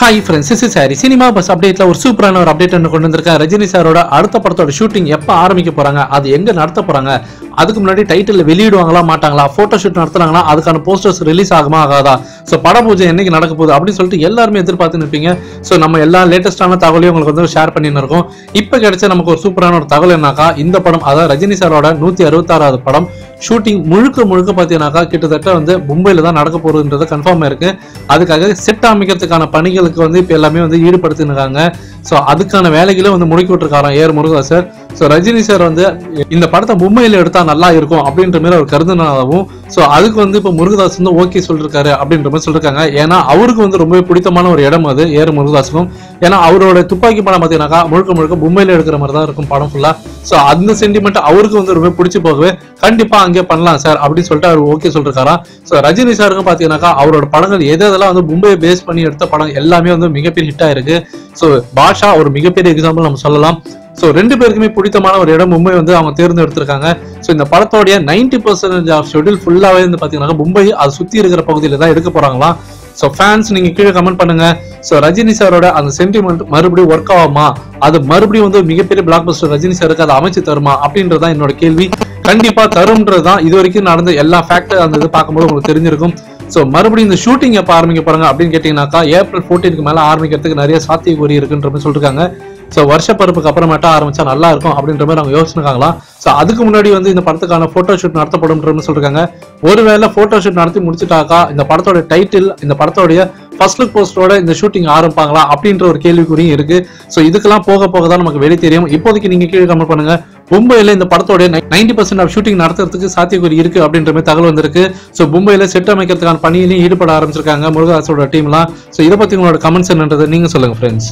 Hi friends is சாரி cinema buzz அப்டேட்ல ஒரு சூப்பரான ஒரு அப்டேட் ஒன்று கொண்டு வந்திருக்கேன் ரஜினி சாரோட அடுத்த படத்தோட ஷூட்டிங் எப்போ ஆரம்பிக்க போறாங்க? அது எங்க நடத்த போறாங்க? அதுக்கு முன்னாடி டைட்டில் வெளியிடுவாங்களா மாட்டாங்களா? போட்டோ ஷூட் நடத்துறாங்களா? அதுக்கான போஸ்டர்ஸ் ரிலீஸ் ஆகுமா ஆகாதா? ஸோ பட பூஜை என்னைக்கு நடக்க போகுது அப்படின்னு சொல்லிட்டு எல்லாருமே எதிர்பார்த்து நிற்பீங்க ஸோ நம்ம எல்லா லேட்டஸ்டான தகவலையும் உங்களுக்கு வந்து ஷேர் பண்ணின்னு இருக்கோம். இப்போ கிடைச்ச நமக்கு ஒரு சூப்பரான ஒரு தகவல் என்னக்கா? இந்த படம் அதாவது ரஜினி சாரோட நூற்றி அறுபத்தாறாவது படம். ஷூட்டிங் முழுக்க முழுக்க பார்த்தீங்கன்னாக்கா கிட்டத்தட்ட வந்து மும்பையில் தான் நடக்க போகுதுன்றது கன்ஃபார்ம் இருக்குது அதுக்காக செட் அமைக்கிறதுக்கான பணிகளுக்கு வந்து இப்போ எல்லாமே வந்து ஈடுபடுத்தினுக்காங்க ஸோ அதுக்கான வேலைகளும் வந்து முடுக்கி விட்டுருக்காராம் A R Murugadoss so Rajini sir வந்து இந்த படத்தை மும்பையில் எடுத்தால் நல்லா இருக்கும் அப்படின்ற மாதிரி அவர் கருதுனாலும் ஸோ அதுக்கு வந்து இப்போ முருகதாஸ் வந்து ஓகே சொல்லியிருக்காரு அப்படின்ற மாதிரி சொல்லியிருக்காங்க ஏன்னா அவருக்கு வந்து ரொம்பவே பிடித்தமான ஒரு இடம் அது ஏர் முருகதாஸுக்கும் ஏன்னா அவரோட துப்பாக்கி படம் பார்த்தீங்கன்னாக்கா முழுக்க முழுக்க மும்பையில் எடுக்கிற மாதிரி தான் இருக்கும் படம் ஃபுல்லாக ஸோ அந்த சென்டிமெண்ட் அவருக்கு வந்து ரொம்ப பிடிச்சி போகவே கண்டிப்பா அங்கே பண்ணலாம் சார் அப்படின்னு சொல்லிட்டு அவர் ஓகே சொல்லிருக்காராம் ஸோ ரஜினி சாருக்கும் பார்த்தீங்கன்னாக்கா அவரோட படங்கள் எது எதெல்லாம் வந்து மும்பையை பேஸ் பண்ணி எடுத்த படம் எல்லாமே வந்து மிகப்பெரிய ஹிட் ஆயிருக்கு. ஸோ பாஷா ஒரு மிகப்பெரிய எக்ஸாம்பிள் நம்ம சொல்லலாம். ஸோ ரெண்டு பேருக்குமே பிடித்தமான ஒரு இடம் மும்பை வந்து அவங்க தேர்ந்தெடுத்திருக்காங்க. ஸோ இந்த படத்தோடைய நைன்டி பர்சன்டேஜ் ஆஃப் ஷெடியூல் ஃபுல்லாகவே வந்து பார்த்தீங்கன்னா மும்பை அதை சுற்றி இருக்கிற பகுதியில் தான் எடுக்க போகிறாங்களாம் ஸோ ஃபேன்ஸ் நீங்கள் கீழே கமெண்ட் பண்ணுங்க. ஸோ ரஜினி சாரோட அந்த சென்டிமெண்ட் மறுபடியும் ஒர்க் ஆகுமா? அது மறுபடியும் வந்து மிகப்பெரிய பிளாக் பஸ்டர் ரஜினி சாருக்கு அதை அமைச்சு தருமா? அப்படின்றதான் என்னோட கேள்வி. கண்டிப்பாக தரும்ன்றது தான் இது வரைக்கும் நடந்த எல்லா ஃபேக்டர் அந்த இது பார்க்கும்போது உங்களுக்கு தெரிஞ்சிருக்கும். ஸோ மறுபடியும் இந்த ஷூட்டிங் எப்போ ஆரம்பிக்க போறாங்க அப்படின்னு கேட்டிங்கனாக்கா ஏப்ரல் ஃபோர்டீனுக்கு மேலே ஆரம்பிக்கிறதுக்கு நிறைய சாத்தியக்கூறி இருக்குன்ற மாதிரி சொல்லிருக்காங்க. ஸோ வருஷப்பருப்புக்கு அப்புறமேட்டா ஆரம்பிச்சா நல்லா இருக்கும் அப்படின்ற மாதிரி அவங்க யோசிச்சிருக்காங்களா? ஸோ அதுக்கு முன்னாடி வந்து இந்த படத்துக்கான ஃபோட்டோ ஷூட் நடத்தப்படும் சொல்லிருக்காங்க. ஒருவேளை ஃபோட்டோ ஷூட் நடத்தி முடிச்சுட்டாக்கா இந்த படத்தோட டைட்டில் இந்த படத்தோடைய ஃபர்ஸ்ட் லுக் போஸ்டரோட இந்த ஷூட்டிங் ஆரம்பிப்பாங்களா அப்படின்ற ஒரு கேள்விக்குறியும் இருக்கு. ஸோ இதுக்கெல்லாம் போக போக தான் நமக்கு வெளியே தெரியும். இப்போதைக்கு நீங்க கீழே கமெண்ட் பண்ணுங்க. மும்பையில இந்த படத்தோட நைன்டி பர்சன்ட் ஆஃப் ஷூட்டிங் நடத்துறதுக்கு சாத்தியக்குறி இருக்கு அப்படின்ற மாதிரி தகவல் வந்திருக்கு. ஸோ மும்பையில செட் அமைக்கிறதுக்கான பணியிலையும் ஈடுபட ஆரம்பிச்சிருக்காங்க முருகதாசோட டீம்லாம் ஸோ இதை பத்தி உங்களோட கமெண்ட்ஸ் என்னன்றது நீங்க சொல்லுங்க ஃப்ரெண்ட்ஸ்